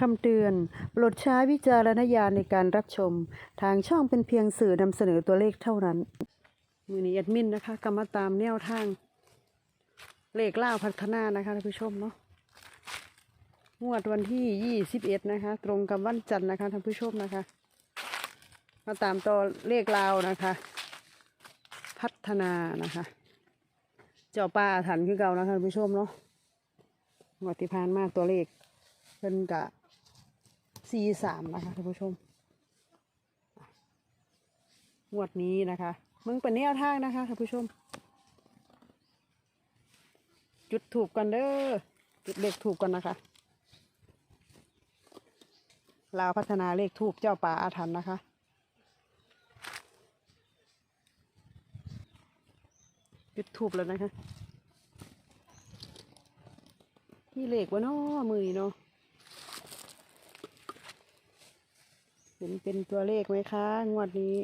คำเตือน โปรดใช้วิจารณญาณในการรับชม ทางช่องเป็นเพียงสื่อนำเสนอตัวเลขเท่านั้น มือนี้แอดมินนะคะกำมาตามแนวทาง เลขล่าพัฒนานะคะท่านผู้ชมเนาะ งวดวันที่ยี่สิบเอ็ดนะคะ ตรงกับวันจันทร์นะคะท่านผู้ชมนะคะ มาตามต่อเลขลาวนะคะ พัฒนานะคะ เจ้าป้าถันคือเก่านะคะท่านผู้ชมเนาะงวดที่ผ่านมาตัวเลขเป็นกะ สี่สามนะคะท่านผู้ชมงวดนี้นะคะ มึงเป็นแนวทางนะคะท่านผู้ชม จุดถูกกันเด้อจุดเลขถูกกันนะคะลาวพัฒนาเลขถูกเจ้าป่าอาถรรพ์นะคะ จุดถูกแล้วนะคะ นี่เลขวะเนาะมือเนาะ เห็นเป็นตัวเลขไหมคะ งวดนี้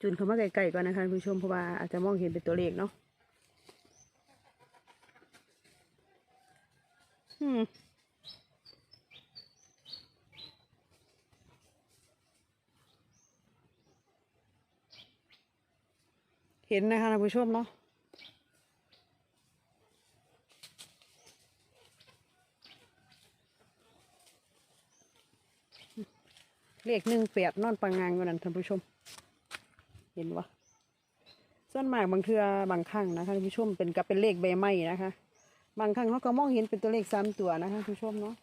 จุนเข้ามาไกลๆก่อนนะคะคุณผู้ชมเพราะว่าอาจจะมองเห็นเป็นตัวเลขเนาะ เห็นนะคะท่านผู้ชมเนาะเลขหนึ่งแปดนอนปังงางอยู่นั่นท่านผู้ชม เห็นวะส่วนมากบางเทือบางครั้งนะคะท่านผู้ชมเป็นกับเป็นเลขใบไม้นะคะ บางครั้งเขาก็มองเห็นเป็นตัวเลขสามตัวนะคะท่านผู้ชมเนาะ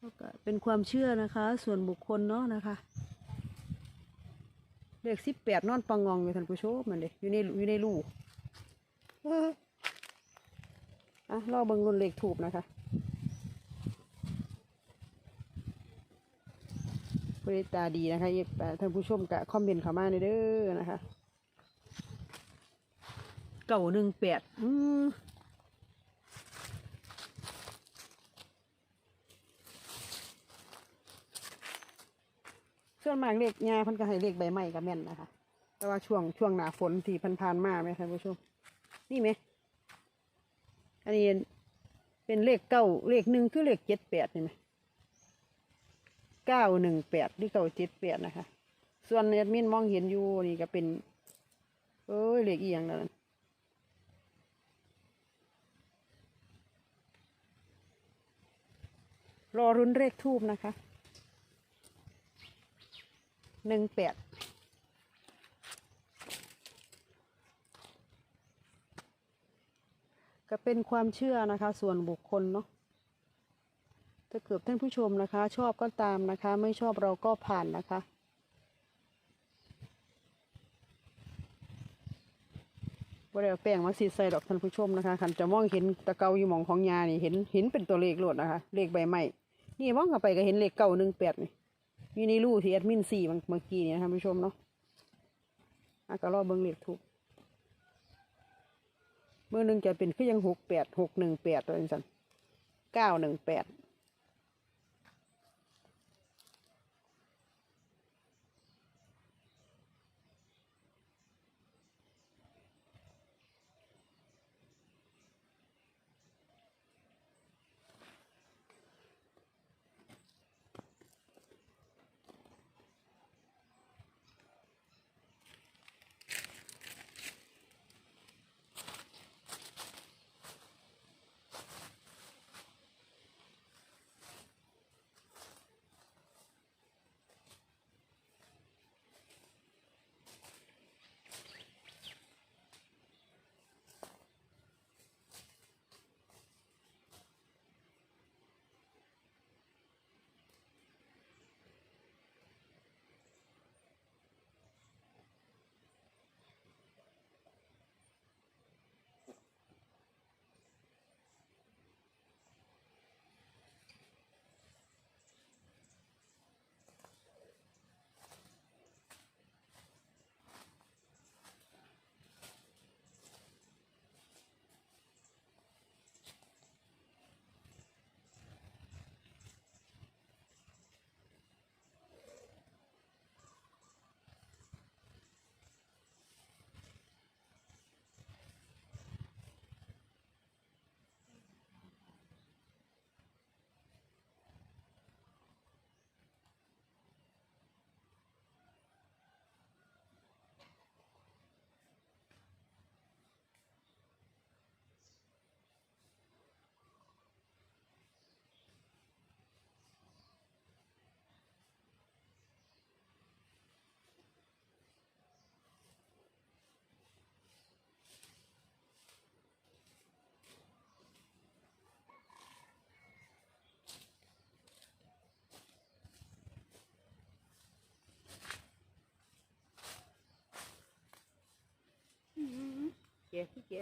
ก็เป็นความเชื่อนะคะ ส่วนบุคคลเนาะนะคะ เลขสิบแปดนอนปังงองอยู่ท่านผู้ชมมันเด็อยู่ในอยู่ในรูเอออะรอเบิ่งรุ่นเลขถูกนะคะบริตาดีนะคะเอฟเอ่อท่านผู้ชมกะคอมเมนต์เข้ามาในเด้อนะคะเก่าหนึ่งแปดอืม ส่วนมากเลขยาเพันก็ให้เลขใบไม้กับแม่นนะคะ แต่ว่าช่วงช่วงหนาฝนที่พันพานๆมาไหมท่านผู้ชม นี่ไหม อันนี้เป็นเลขเก้าเลขหนึ่งคือเลขเจ็ดแปดนี่ไหมเก้าหนึ่งแปดหรือเก้าเจ็ดแปดนะคะ ส่วนแอดมินมองเห็นอยู่นี่ก็เป็น เอ้ยเลขอีหยังนั่นรอรุนเลขทูบนะคะ หนึ่งแปดก็เป็นความเชื่อนะคะ ส่วนบุคคลเนาะถ้าเกิดท่านผู้ชมนะคะ ชอบก็ตามนะคะ ไม่ชอบเราก็ผ่านนะคะบ่ได้เอาแป้งมาสีใส่ดอกท่านผู้ชมนะคะคันจะมองเห็นตะเกาอยู่มองของยานี่เห็นเห็นเป็นตัวเลขโลดนะคะ เลขใบไม้นี่มองเข้าไปก็เห็นเลขเก้าหนึ่งแปดนี่ อยู่ในรูที่แอดมินสี่เมื่อกี้นี่นะท่านผู้ชมเนาะอะก็รอเบิ้งเลขถูกเมื่อหนึ่งจะเป็นคือยังหกแปดหกหนึ่งแปดตัวนี้สันเก้าหนึ่งแปด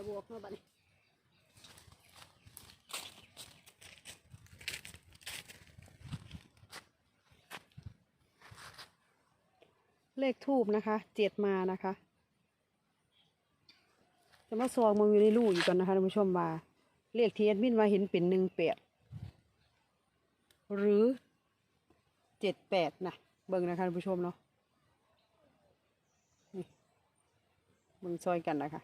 บวกเนาะบัดนี้เลขทูบนะคะ เจ็ดมานะคะจะมาซองมึงอยู่ในรูอยู่กันนะคะท่านผู้ชมว่าเลขที่แอดมินว่าเห็นเป็นหนึ่งแปดหรือเจ็ดแปดนะเบิ่งนะคะท่านผู้ชมเนาะนี่เบิ่งซอยกันนะคะ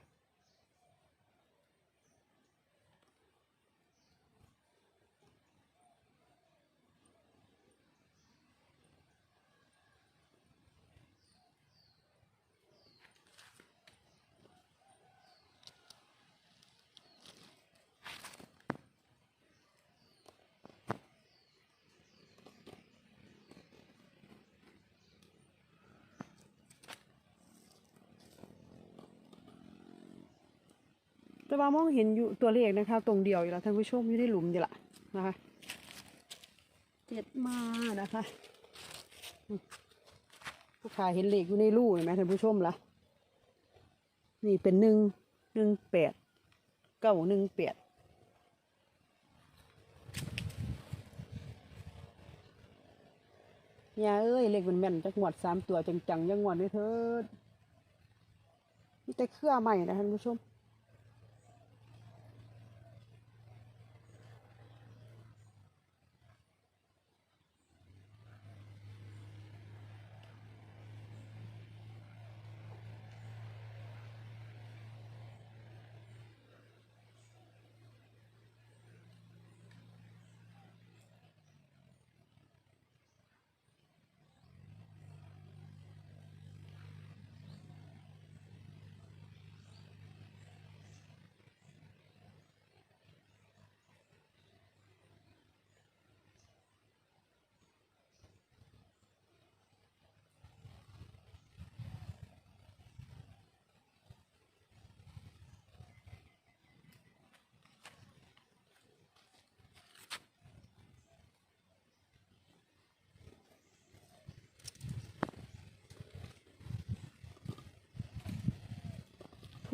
แต่ว่ามองเห็นอยู่ตัวเลขนะคะ ตรงเดียวอยู่แล้วท่านผู้ชมอยู่ในหลุมเดียวละนะคะเจ็ดมานะคะผู้ขายเห็นเลขอยู่ในรูเห็นไหมท่านผู้ชมล่ะ นี่เป็นหนึ่งหนึ่งแปดเก้าหนึ่งแปดยาเอ้ยเลขมันแม่นจักงวดสามตัวจังๆยังงวดด้วยเถิดมีแต่เครื่อใหม่นะท่านผู้ชม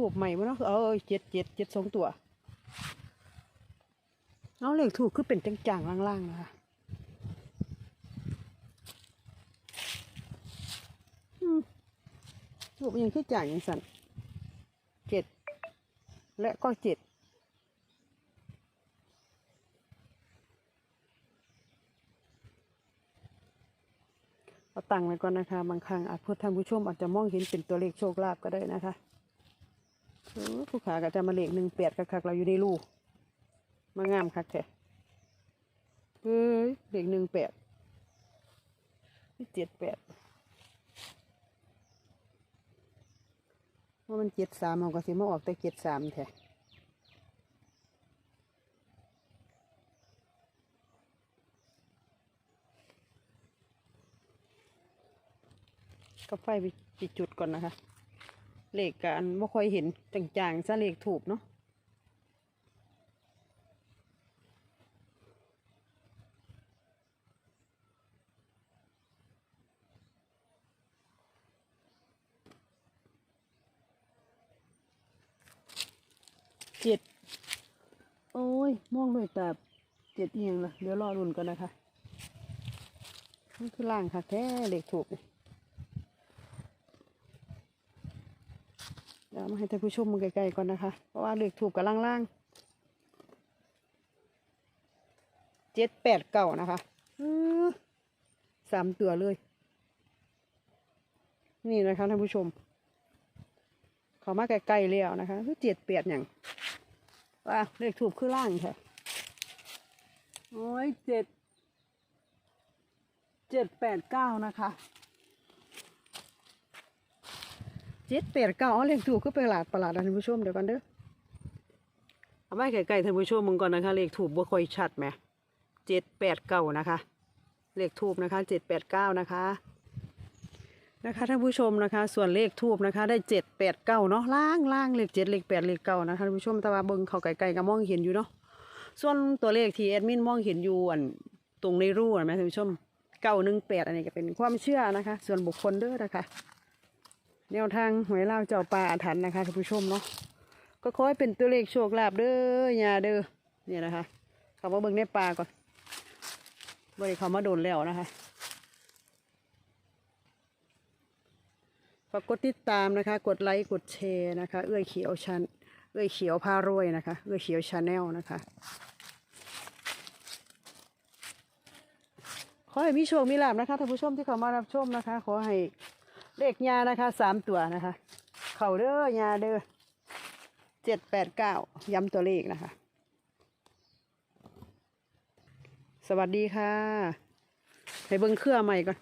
ถูกใหม่มั้เนาะเออเจ็ดเจ็ดเจ็ดสองตัวเอาเลขถูกคือเป็นจังๆล่างๆนะคะถูกยังคือจ่ายยังสั่นเจ็ดและก็เจ็ดเอาตังค์ไว้ก่อนนะคะ บางครั้งอาจพูดท่านผู้ชมอาจจะมองเห็นเป็นตัวเลขโชคลาภก็ได้นะคะ ผู้ขาก็จะมาเลขหนึ่งแปดคักๆเราอยู่ในรูมางามคักแท้เฮ้ยเลขหนึ่งแปดเจ็ดแปดว่ามันเจ็ดสามเอาก็สิมาออกแต่เจ็ดสามแท้ก็ไฟไปปิดจุดก่อนนะคะ เลขกันไม่ค่อยเห็นจางๆซะเลขถูกเนาะเจ็ดโอ้ยมองด้วยตาเจ็ดเอียงละเดี๋ยวรอรุ่นก่อนนะคะนี่คือล่างค่ะแท้เลขถูกนี่เดี๋ยวมาให้ท่านผู้ชมมึงไกลๆก่อนนะคะ เพราะว่าเลขถูกกับล่างๆเจ็ดแปดเก้านะคะสามตัวเลย นี่นะคะท่านผู้ชม เขามาใกล้ๆแล้วนะคะคือเจ็ดแปดอย่างว่าเลขถูกคือล่างค่ะโอ้ยเจ็ดเจ็ดแปดเก้านะคะ เจ็ดแปดเก้าเลขถูกก็ประหลาดประหลาดนะท่านผู้ชมเดี๋ยวกันเด้อเอาไว้ใกล้ๆท่านผู้ชมมึงก่อนนะคะ เลขถูกบ่ค่อยชัดไหมเจ็ดแปดเก้านะคะ เลขทูบนะคะเจ็ดแปดเก้านะคะนะคะท่านผู้ชมนะคะ ส่วนเลขทูบนะคะ ได้เจ็ดแปดเก้าเนาะล่างล่างเลขเจ็ดเลขแปดเลขเก้านะท่านผู้ชมต่ว่าเบิงเขาไกลๆก็มองเห็นอยู่เนาะส่วนตัวเลขที่แอดมินมองเห็นอยู่อันตรงในรูนะไหมท่านผู้ชมเก้าหนึ่งแปดอันนี้ก็เป็นความเชื่อนะคะ ส่วนบุคคลเด้อนะคะ แนวทางหวยเล่าวเจ้าป่าอาถรรพ์นะคะท่านผู้ชมเนาะก็ขอให้เป็นตัวเลขโชคลาภเด้อยาเด้อเนี่ยนะคะเขามาเบิ่งในป่าก่อนบริเขามาโดนแล้วนะคะฝากกดติดตามนะคะ กดไลค์กดแชร์นะคะ เอื้อยเขียวชันเอื้อยเขียวพารวยนะคะ เอื้อยเขียวชาแนลนะคะขอให้มีโชคมีลาบนะคะท่านผู้ชมที่เข้ามารับชมนะคะ ขอให้ เลขยานะคะสามตัวนะคะ เข่าเด้อยาเด้อเจ็ดแปดเก้าย้ำตัวเลขนะคะ สวัสดีค่ะ ให้เบิ้งเครือใหม่ก่อน